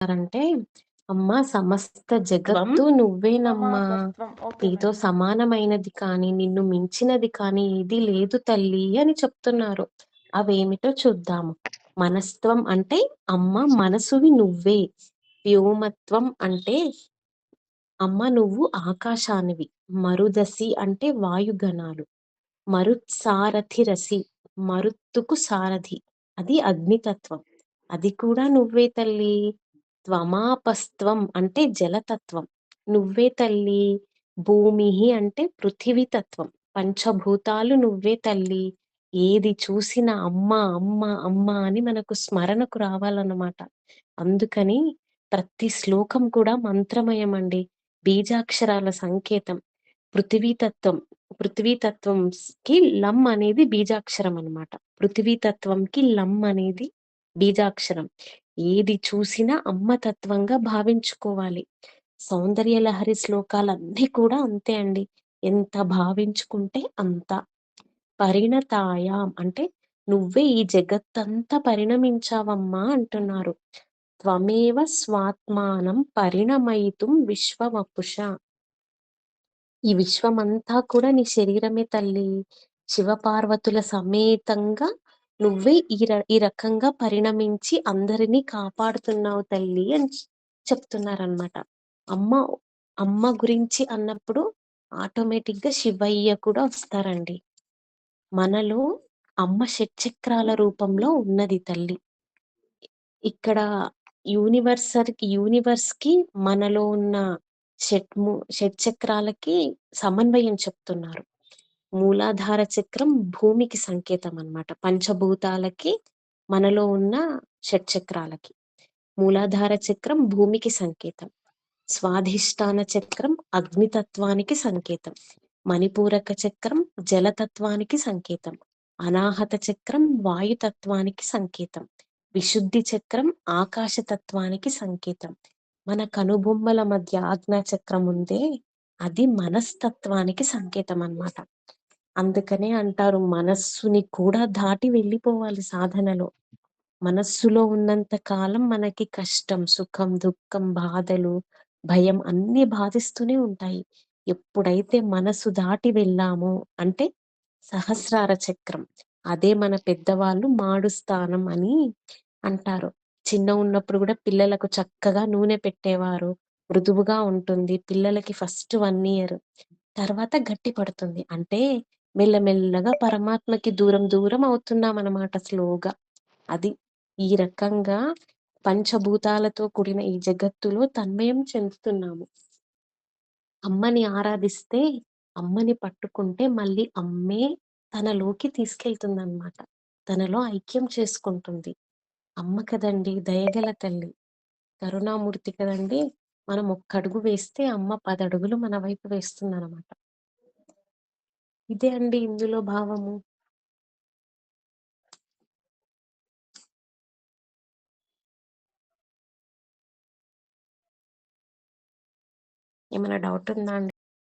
అంటే అమ్మా సమస్త జగత్తు నువ్వేనమ్మా. నీతో సమానమైనది కానీ నిన్ను మించినది కానీ ఏది లేదు తల్లి అని చెప్తున్నారు. అవేమిటో చూద్దాము. మనస్తత్వం అంటే అమ్మ మనసువి నువ్వే. వ్యోమత్వం అంటే అమ్మ నువ్వు ఆకాశానివి. మరుదసి అంటే వాయుగణాలు. మరుత్సారథి రసి మరుత్తుకు సారథి. అది అగ్నితత్వం. అది కూడా నువ్వే తల్లి. త్వమాపస్త్వం అంటే జలతత్వం. నువ్వే తల్లి భూమి అంటే పృథివీ తత్వం పంచభూతాలు నువ్వే తల్లి ఏది చూసినా అమ్మ అమ్మ అమ్మ అని మనకు స్మరణకు రావాలన్నమాట. అందుకని ప్రతి శ్లోకం కూడా మంత్రమయం అండి బీజాక్షరాల సంకేతం. పృథివీతత్వం పృథివీతత్వంకి లం అనేది బీజాక్షరం అన్నమాట. పృథివీతత్వంకి లం అనేది బీజాక్షరం. ఏది చూసినా అమ్మ తత్వంగా భావించుకోవాలి. సౌందర్య లహరి శ్లోకాలన్నీ కూడా అంతే అండి. ఎంత భావించుకుంటే అంత. పరిణతాయాం అంటే నువ్వే ఈ జగత్తంతా పరిణమించావమ్మా అంటున్నారు. త్వమేవ స్వాత్మానం పరిణమయితుం విశ్వవపుష ఈ విశ్వమంతా కూడా నీ శరీరమే తల్లి. శివపార్వతుల సమేతంగా నువ్వే ఈ ఈ రకంగా పరిణమించి అందరినీ కాపాడుతున్నావు తల్లి అని చెప్తున్నారనమాట అమ్మ అమ్మ గురించి అన్నప్పుడు ఆటోమేటిక్గా శివయ్య కూడా వస్తారండి. మనలో అమ్మ షట్చక్రాల రూపంలో ఉన్నది తల్లి. ఇక్కడ యూనివర్సర్ యూనివర్స్కి మనలో ఉన్న షట్ము షట్చక్రాలకి సమన్వయం చెప్తున్నారు. మూలాధార చక్రం భూమికి సంకేతం అన్నమాట పంచభూతాలకి మనలో ఉన్న షట్చక్రాలకి. మూలాధార చక్రం భూమికి సంకేతం. స్వాధిష్టాన చక్రం అగ్నితత్వానికి సంకేతం. మణిపూరక చక్రం జలతత్వానికి సంకేతం. అనాహత చక్రం వాయుతత్వానికి సంకేతం. విశుద్ధి చక్రం ఆకాశతత్వానికి సంకేతం. మన కనుబొమ్మల మధ్య ఆజ్ఞా చక్రం ఉందే అది మనస్తత్వానికి సంకేతం అన్నమాట అందుకనే అంటారు మనస్సుని కూడా దాటి వెళ్ళిపోవాలి సాధనలో. మనస్సులో ఉన్నంత కాలం మనకి కష్టం సుఖం దుఃఖం బాధలు భయం అన్ని బాధిస్తూనే ఉంటాయి. ఎప్పుడైతే మనసు దాటి వెళ్ళామో అంటే సహస్రార చక్రం అదే మన పెద్దవాళ్ళు మాడు స్థానం అని అంటారు. చిన్న ఉన్నప్పుడు కూడా పిల్లలకు చక్కగా నూనె పెట్టేవారు. మృదువుగా ఉంటుంది. పిల్లలకి ఫస్ట్ వన్ ఇయర్. తర్వాత గట్టి పడుతుంది. అంటే మెల్లమెల్లగా పరమాత్మకి దూరం దూరం అవుతున్నాం అన్నమాట స్లోగా. అది ఈ రకంగా పంచభూతాలతో కూడిన ఈ జగత్తులో తన్మయం చెందుతున్నాము. అమ్మని ఆరాధిస్తే అమ్మని పట్టుకుంటే మళ్ళీ అమ్మే తనలోకి తీసుకెళ్తుందనమాట. తనలో ఐక్యం చేసుకుంటుంది. అమ్మ కదండి దయగల తల్లి. కరుణామూర్తి కదండి మనం ఒక్క అడుగు వేస్తే అమ్మ పదడుగులు మన వైపు వేస్తుంది అనమాట ఇదే అండి ఇందులో భావము. ఏమైనా డౌట్ ఉందా అండి?